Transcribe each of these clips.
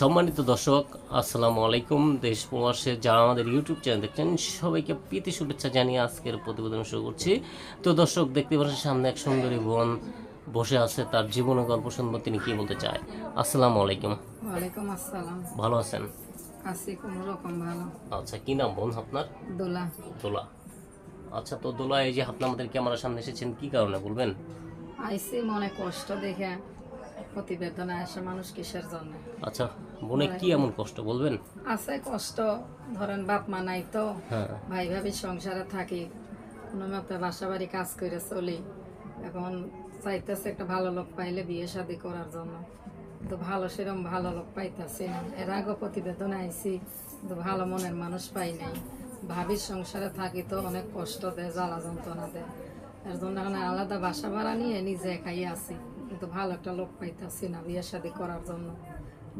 সম্মানিত দর্শক আসসালামু আলাইকুম। দেশ প্রবাসে যারা আমাদের ইউটিউব চ্যানেল দেখছেন সবাইকে প্রীতি শুভেচ্ছা জানিয়ে আজকের প্রতিবেদন শুরু করছি। তো দর্শক দেখতে পাচ্ছেন সামনে এক সুন্দরী বোন বসে আছে তার জীবন গল্প শুনব তিনি কি বলতে চায়? আসসালামু আলাইকুম। ওয়ালাইকুম আসসালাম। ভালো আছেন? আছি কোনো রকম ভালো। আচ্ছা কি নাম বোন আপনার? দোলা। দোলা। আচ্ছা তো দোলা এই যে আপনি আমাদের ক্যামেরার সামনে এসেছেন কি কারণে বলবেন? আইসি মনে কষ্ট দেখে। প্রতিবেদনে আসে মানুষ কিসের জন্য? আচ্ছা বোনে কি এমন কষ্ট বলবেন? আছে কষ্ট ধরেন বাপ মা নাই তো হ্যাঁ। ভাই ভাবি সংসারে থাকি কোনো মতে বাসা বাড়ি কাজ করে চলি এখন চাইতেছে একটা ভালো লোক পাইলে বিয়ে শাদি করার জন্য। তো ভালো সেরকম ভালো লোক পাইতেছি না। এর আগে প্রতিবেদনে আইসি তো ভালো মনের মানুষ পাই নাই। ভাবির সংসারে থাকি তো অনেক কষ্ট দেয় জ্বালা যন্ত্রণা দেয়। এর জন্য এখন আলাদা বাসা ভাড়া নিয়ে নিজে একাই আছি। কিন্তু ভালো একটা লোক পাইতেছি না বিয়ে শাদি করার জন্য।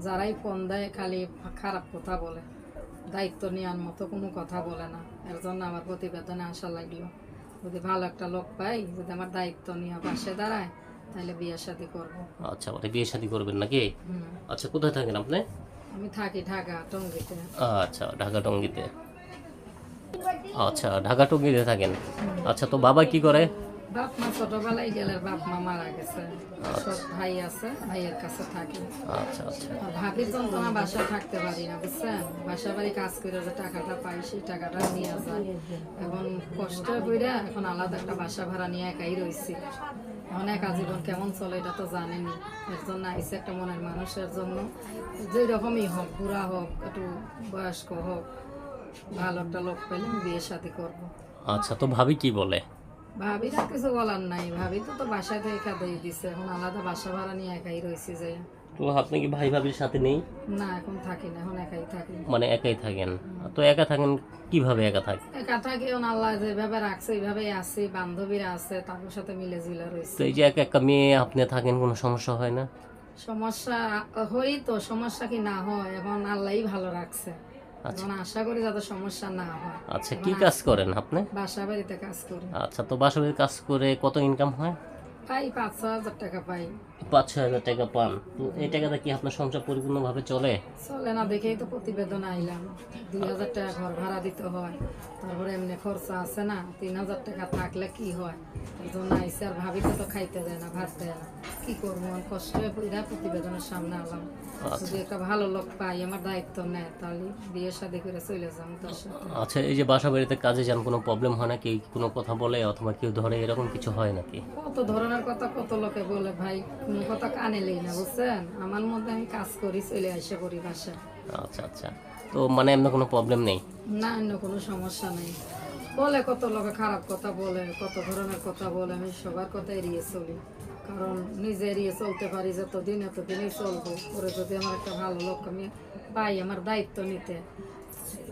যারাই ফোন দেয় খালি খারাপ কথা বলে দায়িত্ব নেওয়ার মতো কোনো কথা বলে না। এর জন্য আমার প্রতিবেদনে আসা লাগল যদি ভালো একটা লোক পাই যদি আমার দায়িত্ব নিয়ে পাশে দাঁড়ায় তাহলে বিয়ে শাদি করব। আচ্ছা মানে বিয়ে শাদী করবেন নাকি? আচ্ছা কোথায় থাকেন আপনি? আমি থাকি ঢাকা টঙ্গিতে। আচ্ছা ঢাকা টঙ্গিতে। আচ্ছা ঢাকা টঙ্গিতে থাকেন। আচ্ছা তো বাবা কি করে? বাপ মা ছোটবেলায় গেলে বাপ মা মারা গেছে। সব ভাই আছে ভাইয়ের কাছে থাকি। আচ্ছা আচ্ছা। ভাবির যন্ত্রণা বাসায় থাকতে পারি না বুঝছেন? বাসা বাড়ি কাজ করে যে টাকাটা পাই সেই টাকাটা নিয়ে যায়। এখন কষ্ট করে এখন আলাদা একটা বাসা ভাড়া নিয়ে একাই রয়েছি এখন একা জীবন কেমন চলে এটা তো জানেনি এর জন্য আইসে একটা মনের মানুষের জন্য। যে রকমই হোক বুড়া হোক একটু বয়স্ক হোক ভালো একটা লোক পেলে বিয়ে শাদি করব। আচ্ছা তো ভাবি কি বলে? ভাবি তো কিছু বলার নাই। ভাবি তো তো বাসা থেকে খাদেই দিছে। এখন আলাদা বাসা ভাড়া নিয়ে একাই রয়েছি যে। তো আপনি কি ভাই ভাবির সাথে নেই? না এখন থাকি না। এখন একাই থাকি। মানে একাই থাকেন? তো একা থাকেন কীভাবে একা থাকেন একা থাকি এখন আল্লাহ যেভাবে রাখছে এইভাবেই আছি। বান্ধবীরা আছে তাদের সাথে মিলে ঝুলে রয়েছে। তো এই যে একা একা মেয়ে আপনি থাকেন কোনো সমস্যা হয় না? সমস্যা হই তো সমস্যা কি না হয়? এখন আল্লাহই ভালো রাখছে। এখন আশা করি যাতে সমস্যা না হয়। আচ্ছা কি কাজ করেন আপনি? বাসা বাড়িতে কাজ করি। আচ্ছা তো বাসাবাড়ির কাজ করে কত ইনকাম হয়? পাই পাঁচ ছ হাজার টাকা পাই। পাঁচ ছয় হাজার টাকা পান। তো এই টাকাটা কি আপনার সংসার পরিপূর্ণভাবে চলে? চলে না দেখেই তো প্রতিবেদন আইলাম। দুই হাজার টাকা ঘর ভাড়া দিতে হয়। তারপরে এমনি খরচা আছে না তিন হাজার টাকা থাকলে কি হয়? এই জন্য আইসে আর ভাবিতে তো খাইতে দেয় না ভাত দেয় না। কি করব? কষ্ট হয়ে প্রতিবেদনের সামনে আলাম। যদি একটা ভালো লোক পাই আমার দায়িত্ব নেয় তাহলে বিয়ে শাদি করে চলে যাব তার সাথে আচ্ছা এই যে বাসা বাড়িতে কাজে যান কোনো প্রবলেম হয় না কেউ কোনো কথা বলে অথবা কেউ ধরে এরকম কিছু হয় নাকি? কত ধরনের কথা কত লোকে বলে ভাই? কোনো কথা কানে লেই না বুঝছেন? আমার মধ্যে আমি কাজ করি চলে আসে করি বাসায় আচ্ছা আচ্ছা। তো মানে এমন কোনো প্রবলেম নেই? না অন্য কোনো সমস্যা নেই। বলে কত লোকে খারাপ কথা বলে কত ধরনের কথা বলে আমি সবার কথা এড়িয়ে চলি। কারণ নিজে এড়িয়ে চলতে পারি যতদিন এতদিনই চলবো। পরে যদি আমার একটা ভালো লোক আমি পাই আমার দায়িত্ব নিতে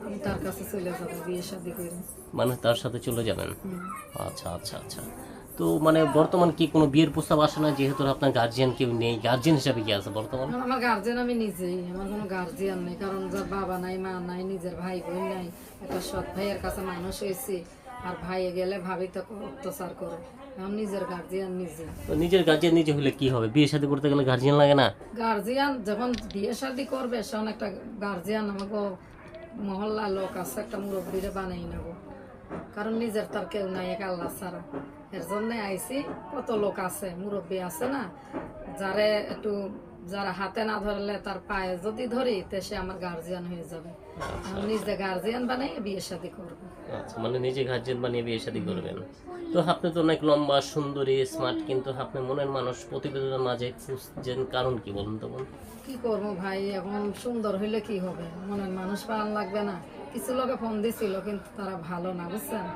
আমি তার কাছে চলে যাব বিয়ে শাদি করে। মানে তার সাথে চলে যাবেন? আচ্ছা আচ্ছা আচ্ছা। তো মানে বর্তমান কি কোনো বিয়ের প্রস্তাব আসে না? যেহেতু আপনার গার্জিয়ান কেউ নেই। গার্জিয়ান হিসাবে কি আছে বর্তমান? আমার গার্জেন আমি নিজেই। আমার কোনো গার্জিয়ান নেই। কারণ যার বাবা নাই মা নাই নিজের ভাই বোন নাই একটা সৎ ভাইয়ের কাছে মানুষ হয়েছি। আর ভাইয়ে গেলে ভাবি তো অত্যাচার করে। এখন নিজের গার্জিয়ান নিজে। তো নিজের গার্জিয়ান নিজে হলে কি হবে? বিয়ে শাদী করতে গেলে গার্জিয়ান লাগে না? গার্জিয়ান যখন বিয়ে শাদি করবে তখন একটা গার্জিয়ান আমাকে মহল্লা লোক আছে একটা মুরব্বীরে বানাই নেব। কারণ নিজের তার কেউ নাই এক আল্লাহ ছাড়া। এর জন্যে আইসি কত লোক আছে মুরব্বী আছে না? যারে একটু যারা হাতে না ধরলে তার পায়ে যদি ধরি তে সে আমার গার্জিয়ান হয়ে যাবে। আমি নিজে গার্জিয়ান বানাই বিয়ে শাদি করব। আচ্ছা মানে নিজে গার্জিয়ান বানিয়ে বিয়ে শাদী করবেন। তো আপনি তো অনেক লম্বা সুন্দরী স্মার্ট কিন্তু আপনি মনের মানুষ প্রতিবেদনের মাঝে খুঁজছেন কারণ কি বলুন তো বোন? কি করব ভাই এখন সুন্দর হইলে কি হবে? মনের মানুষ পালন লাগবে না। কিছু লোকে ফোন দিছিল কিন্তু তারা ভালো না বুঝছেন?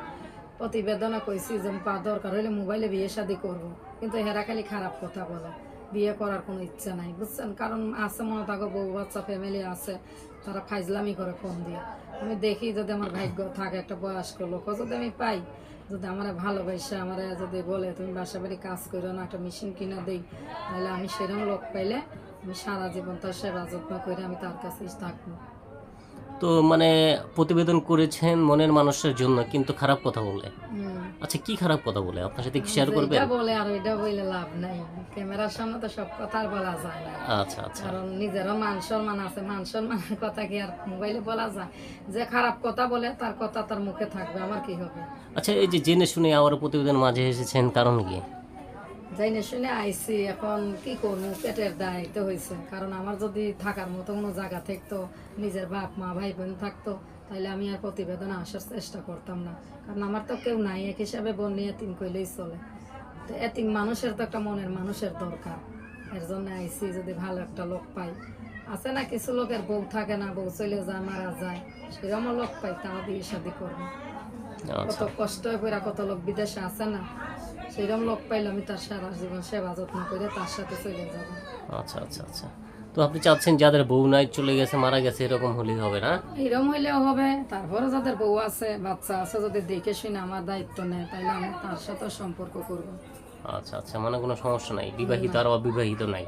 প্রতিবেদনে কইছি যে পা দরকার হইলে মোবাইলে বিয়ে শাদি করব। কিন্তু হেরা খালি খারাপ কথা বলে। বিয়ে করার কোনো ইচ্ছা নাই, বুঝছেন? কারণ আছে মনে থাকো বউ বাচ্চা ফ্যামিলি আছে, তারা ফাইজলামি করে ফোন দিয়ে। আমি দেখি যদি আমার ভাগ্য থাকে একটা বয়স্ক লোক যদি আমি পাই, যদি আমার ভালোবাসে, আমার যদি বলে, তুমি বাসা বাড়ি কাজ করো না, একটা মেশিন কিনা দিই, তাহলে আমি সেরকম লোক পাইলে আমি সারা জীবন তার সেবা যত্ন করে আমি তার কাছেই থাকব। তো মানে প্রতিবেদন করেছেন মনের মানুষের জন্য কিন্তু খারাপ কথা বলে। আচ্ছা কি খারাপ কথা বলে? আপনার সাথে কি শেয়ার করবেন? এটা বলে আর ওইটা বলে লাভ নাই। ক্যামেরার সামনে তো সব কথা আর বলা যায় না। আচ্ছা আচ্ছা। কারণ নিজেরও মান সম্মান আছে। মান সম্মানের কথা কি আর মোবাইলে বলা যায়? যে খারাপ কথা বলে তার কথা তার মুখে থাকবে। আমার কি হবে? আচ্ছা এই যে জেনে শুনে আবার প্রতিবেদন মাঝে এসেছেন কারণ কি? যাই শুনে আইসি এখন কি করব? পেটের দায়িত্ব হয়েছে কারণ আমার যদি থাকার মতো কোনো জায়গা থাকতো, নিজের বাপ, মা, ভাই বোন থাকতো তাহলে আমি আর প্রতিবেদনে আসার চেষ্টা করতাম না। কারণ আমার তো কেউ নাই, এক হিসাবে বোন নিয়ে এতিম কইলেই চলে। তো এতিম মানুষের তো একটা মনের মানুষের দরকার। এর জন্য আইসি যদি ভালো একটা লোক পাই। আছে না কিছু লোকের বউ থাকে না, বউ চলে যায়, মারা যায় সেরকমও লোক পাই, তাও বিয়ে শাদি করব। কত আচ্ছা। কষ্ট করে কত লোক বিদেশে আছে না সেরকম লোক পাইলে আমি তার সারা জীবন সেবা যত্ন করে তার সাথে চলে যাব। আচ্ছা আচ্ছা আচ্ছা। তো আপনি চাচ্ছেন যাদের বউ নাই চলে গেছে মারা গেছে এরকম হলে হবে না? এরকম হইলেও হবে তারপরে যাদের বউ আছে বাচ্চা আছে যদি দেখে শুনে আমার দায়িত্ব নেয় তাহলে আমি তার সাথে সম্পর্ক করব। আচ্ছা আচ্ছা মানে কোনো সমস্যা নাই। বিবাহিত আর অবিবাহিত নাই।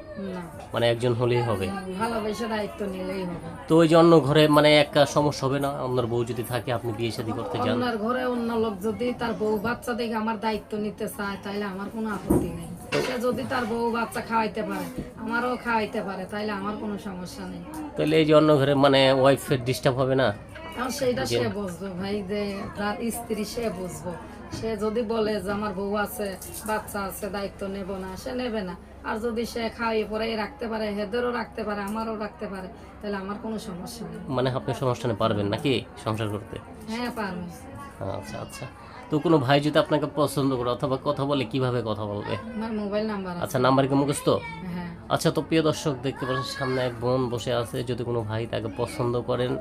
মানে একজন হলেই হবে। ভালোবেসে দায়িত্ব নিলেই হবে। তো ওই যে অন্য ঘরে মানে একটা সমস্যা হবে না? আপনার বউ যদি থাকে আপনি বিয়ে শাদী করতে যান। অন্যের ঘরে অন্য লোক যদি তার বউ বাচ্চা দেখে আমার দায়িত্ব নিতে চায় তাহলে আমার কোনো আপত্তি নেই। সে যদি তার বউ বাচ্চা খাওয়াইতে পারে আমারও খাওয়াইতে পারে তাহলে আমার কোনো সমস্যা নেই। তাহলে এই যে অন্য ঘরে মানে ওয়াইফের ডিস্টার্ব হবে না? আর সেইটা সে বুঝবে ভাই যে তার স্ত্রী সে বুঝব। সে যদি বলে যে আমার বউ আছে বাচ্চা আছে দায়িত্ব নেব না সে নেবে না। আর যদি সে খাওয়াই পরে রাখতে পারে হেদেরও রাখতে পারে আমারও রাখতে পারে তাহলে আমার কোনো সমস্যা নেই। মানে আপনি সমস্যা নেই পারবেন নাকি সংসার করতে? হ্যাঁ পারব। আচ্ছা আচ্ছা। তো কোনো ভাই যদি আপনাকে পছন্দ করে অথবা কথা বলে কীভাবে কথা বলবে? আমার মোবাইল নাম্বার আছে। আচ্ছা নাম্বার কি মুখস্থ? হ্যাঁ। আচ্ছা তো প্রিয় দর্শক দেখতে পাচ্ছেন সামনে এক বোন বসে আছে। যদি কোনো ভাই তাকে পছন্দ করেন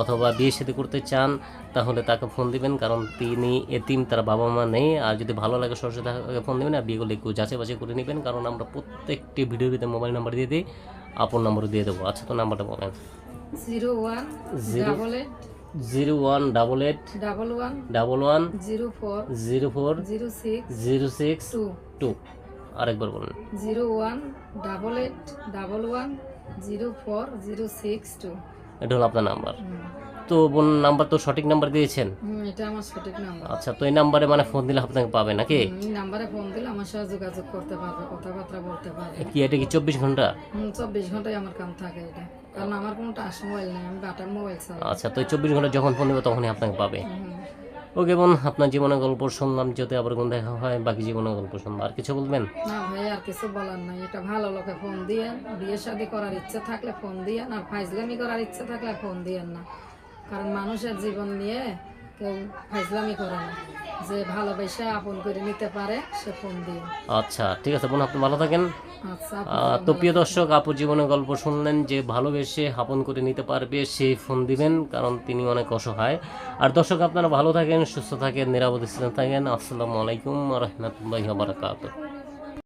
অথবা বিয়ে সাথে করতে চান তাহলে তাকে ফোন দিবেন কারণ তিনি এতিম তার বাবা মা নেই। আর যদি ভালো লাগে সরাসরি তাকে ফোন দিবেন আর বিয়ে করলে একটু যাচাই বাছাই করে নেবেন কারণ আমরা প্রত্যেকটি ভিতরে মোবাইল নাম্বার দিয়ে দিই আপন নাম্বার দিয়ে দেবো। আচ্ছা তো নাম্বারটা বলেন। Zero one eight zero one double eight double one double one zero four zero four zero six zero six two. Two. আরেকবার বলুন। Zero one double eight double one zero four zero six two. এটা হলো আপনার number. তো বোন number তো সঠিক number দিয়েছেন? এটা আমার সঠিক নাম্বার। আচ্ছা তো এই নাম্বারে মানে ফোন দিলে আপনাকে পাবে নাকি? এই নাম্বারে ফোন দিলে আমার সাথে যোগাযোগ করতে পারবে কথাবার্তা বলতে পারবে। কি এটা কি চব্বিশ ঘণ্টা? চব্বিশ ঘন্টায় আমার কাম থাকে এটা। কারণ আমার কোনো টাচ মোবাইল নেই আমি বাটার মোবাইল চালাই। আচ্ছা তো চব্বিশ ঘণ্টা যখন ফোন দেবো তখনই আপনাকে পাবে। ওকে বোন আপনার জীবনে গল্প শুনলাম, যদি আবার কোন দেখা হয়, বাকি জীবনে গল্প শুনব। আর কিছু বলবেন? না ভাই, আর কিছু বলার নাই। এটা ভালো লোকে ফোন দিয়ে বিয়ে শাদি করার ইচ্ছে থাকলে ফোন দিয়ে আর ফাইজলামি করার ইচ্ছে থাকলে ফোন দিয়েন না। কারণ মানুষের জীবন নিয়ে কেউ ফাইজলামি করে না। যে ভালোবেসে আপন করে নিতে পারে সে ফোন দিয়ে। আচ্ছা ঠিক আছে বোন আপনি ভালো থাকেন। আচ্ছা তো প্রিয় দর্শক আপু জীবনের গল্প শুনলেন যে ভালোবেসে হাপন করে নিতে পারবে সেই ফোন দিবেন কারণ তিনি অনেক অসহায়। আর দর্শক আপনারা ভালো থাকেন সুস্থ থাকেন নিরাপদ থাকেন। আসসালামু আলাইকুম রহমতুল্লাহ বারাকাতুহ।